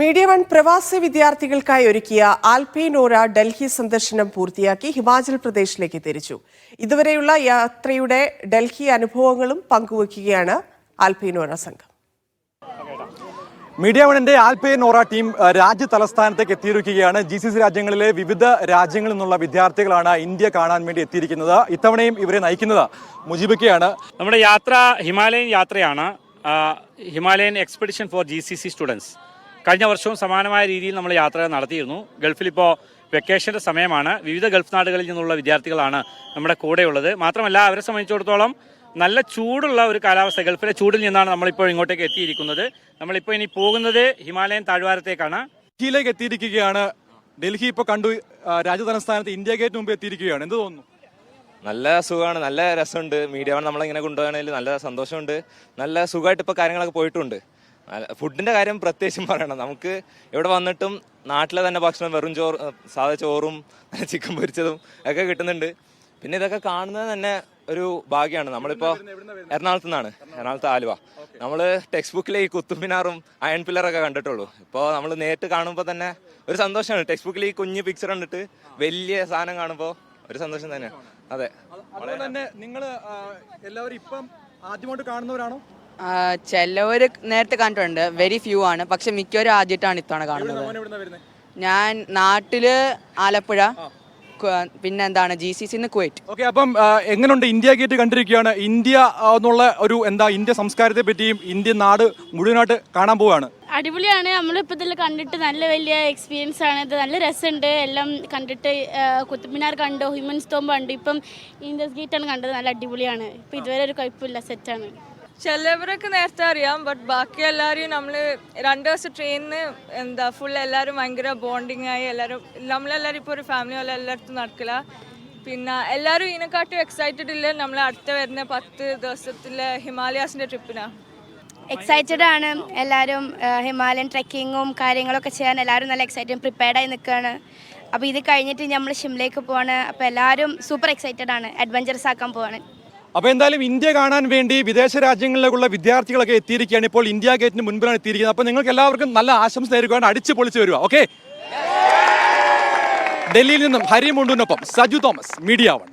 Media one പ്രവാസി വിദ്യാർത്ഥികൾക്കായി ഒരുക്കിയ ആൽപൈനോറ ഡൽഹി സന്ദർശനം പൂർത്തിയാക്കി ഹിമാചൽ പ്രദേശിലേക്ക് തിരിച്ചു. ഇതുവരെയുള്ള യാത്രയുടെ ഡൽഹി അനുഭവങ്ങളും പങ്കുവയ്ക്കുകയാണ് ആൽപൈനോറ സംഘം. മീഡിയ വണിന്റെ ആൽപേനോറ ടീം രാജ്യ തലസ്ഥാനത്തേക്ക് എത്തിയിരിക്കുകയാണ്. ജി സി സി രാജ്യങ്ങളിലെ വിവിധ രാജ്യങ്ങളിൽ നിന്നുള്ള വിദ്യാർത്ഥികളാണ് ഇന്ത്യ കാണാൻ വേണ്ടി എത്തിയിരിക്കുന്നത്. ഇത്തവണയും ഇവരെ നയിക്കുന്നത് മുജിബിക്കയാണ്. നമ്മുടെ യാത്ര ഹിമാലയൻ യാത്രയാണ്. Himalayan expedition for G C C students. കഴിഞ്ഞ വർഷവും സമാനമായ രീതിയിൽ നമ്മൾ യാത്ര നടത്തിയിരുന്നു. ഗൾഫിൽ ഇപ്പോൾ വെക്കേഷന്റെ സമയമാണ്. വിവിധ ഗൾഫ് നാടുകളിൽ നിന്നുള്ള വിദ്യാർത്ഥികളാണ് നമ്മുടെ കൂടെയുള്ളത്. മാത്രമല്ല അവരെ സംബന്ധിച്ചിടത്തോളം നല്ല ചൂടുള്ള ഒരു കാലാവസ്ഥ. ഗൾഫിലെ ചൂടിൽ നിന്നാണ് നമ്മളിപ്പോൾ ഇങ്ങോട്ടേക്ക് എത്തിയിരിക്കുന്നത്. നമ്മളിപ്പോൾ ഇനി പോകുന്നത് ഹിമാലയൻ താഴ്വാരത്തേക്കാണ്. ഡൽഹിയിലേക്ക് എത്തിയിരിക്കുകയാണ്. ഡൽഹി ഇപ്പോൾ കണ്ടു രാജതലസ്ഥാനത്ത് ഇന്ത്യ ഗേറ്റ് മുമ്പ് എത്തിയിരിക്കുകയാണ്. എന്ത് തോന്നുന്നു? നല്ല സുഖമാണ്. നല്ല രസമുണ്ട്. മീഡിയ നമ്മളെ നമ്മളിങ്ങനെ കൊണ്ടുപോകണതിൽ നല്ല സന്തോഷമുണ്ട്. നല്ല സുഖമായിട്ട് ഇപ്പോൾ കാര്യങ്ങളൊക്കെ പോയിട്ടുണ്ട്. ഫുഡിന്റെ കാര്യം പ്രത്യേകിച്ചും പറയണം നമുക്ക് ഇവിടെ വന്നിട്ടും നാട്ടിലെ തന്നെ ഭക്ഷണം വെറും ചോറ് സാധാ ചോറും ചിക്കൻ പൊരിച്ചതും ഒക്കെ കിട്ടുന്നുണ്ട്. പിന്നെ ഇതൊക്കെ കാണുന്നത് തന്നെ ഒരു ഭാഗ്യമാണ്. നമ്മളിപ്പോൾ എറണാകുളത്ത് നിന്നാണ്. എറണാകുളത്ത് ആലുവ. നമ്മൾ ടെക്സ്റ്റ് ബുക്കിലെ ഈ കുത്തുമിനാറും അയൺ പില്ലറൊക്കെ കണ്ടിട്ടുള്ളൂ. ഇപ്പോൾ നമ്മൾ നേരിട്ട് കാണുമ്പോൾ തന്നെ ഒരു സന്തോഷമാണ്. ടെക്സ്റ്റ് ബുക്കിലെ ഈ കുഞ്ഞ് പിക്ചർ കണ്ടിട്ട് വലിയ സാധനം കാണുമ്പോൾ ഒരു സന്തോഷം തന്നെയാണ് അതെ. അതുപോലെ തന്നെ നിങ്ങൾ എല്ലാവരും ഇപ്പം ആദ്യമായിട്ട് കാണുന്നവരാണോ? ചിലവർ നേരത്തെ കണ്ടിട്ടുണ്ട്. വെരി ഫ്യൂ ആണ്. പക്ഷെ മിക്കവരും ആദ്യമായിട്ടാണ് ഇത്തവണ കാണുന്നത്. ഞാൻ നാട്ടിൽ ആലപ്പുഴ പിന്നെ എന്താണ് ജി സി സിന്ന് കുവൈറ്റ് ഓക്കെ അപ്പം എങ്ങനെയുണ്ട് ഇന്ത്യ ഗേറ്റ് കണ്ടിരിക്കുകയാണ്? ഇന്ത്യ എന്നുള്ള ഒരു എന്താ ഇന്ത്യ സംസ്കാരത്തെ പറ്റിയും ഇന്ത്യൻ നാട് മുഴുവനായിട്ട് കാണാൻ പോവുകയാണ് അടിപൊളിയാണ്. നമ്മളിപ്പോൾ ഇതിൽ കണ്ടിട്ട് നല്ല വലിയ എക്സ്പീരിയൻസ് ആണ്. ഇത് നല്ല രസമുണ്ട്. എല്ലാം കണ്ടിട്ട് കുത്തുമിനാർ കണ്ടു ഹ്യൂമൻസ് തോമ്പ് കണ്ടു. ഇപ്പം ഇന്ത്യസ് ഗേറ്റ് ആണ് കണ്ടത്. നല്ല അടിപൊളിയാണ്. ഇപ്പം ഇതുവരെ ഒരു കുഴപ്പമില്ല. സെറ്റാണ് ചിലവരൊക്കെ നേരത്തെ അറിയാം ബട്ട് ബാക്കി എല്ലാവരെയും നമ്മൾ രണ്ട് ദിവസം ട്രെയിനിന് എന്താ ഫുൾ എല്ലാവരും ഭയങ്കര ബോണ്ടിങ് ആയി എല്ലാവരും നമ്മളെല്ലാവരും ഇപ്പോൾ ഒരു ഫാമിലി പോലെ എല്ലായിടത്തും നടക്കില്ല. പിന്നെ എല്ലാവരും ഇതിനെക്കാട്ടും എക്സൈറ്റഡ് ഇല്ല? നമ്മൾ അടുത്ത വരുന്ന പത്ത് ദിവസത്തിലെ ഹിമാലയാസിന്റെ ട്രിപ്പിനാണ് എക്സൈറ്റഡ് ആണ്. എല്ലാവരും ഹിമാലയൻ ട്രെക്കിങ്ങും കാര്യങ്ങളൊക്കെ ചെയ്യാൻ എല്ലാവരും നല്ല എക്സൈറ്റഡ് പ്രിപ്പയർഡായി നിൽക്കുകയാണ് അപ്പോൾ ഇത് കഴിഞ്ഞിട്ട് നമ്മൾ ഷിംലേക്ക് പോവാണ്. അപ്പോൾ എല്ലാവരും സൂപ്പർ എക്സൈറ്റഡ് ആണ്. അഡ്വഞ്ചറസ് ആക്കാൻ പോവാണ്. അപ്പോൾ എന്തായാലും ഇന്ത്യ കാണാൻ വേണ്ടി വിദേശ രാജ്യങ്ങളിലേക്കുള്ള വിദ്യാർത്ഥികളൊക്കെ എത്തിയിരിക്കുകയാണ്. ഇപ്പോൾ ഇന്ത്യ ഗേറ്റിന് മുൻപിലാണ് എത്തിയിരിക്കുന്നത്. അപ്പോൾ നിങ്ങൾക്ക് എല്ലാവർക്കും നല്ല ആശംസ നേരുകയാണ്. അടിച്ചു പൊളിച്ച് വരിക. ഓക്കെ? ഡൽഹിയിൽ നിന്നും ഹരി മുണ്ടുവിനൊപ്പം സജു തോമസ് മീഡിയ വൺ.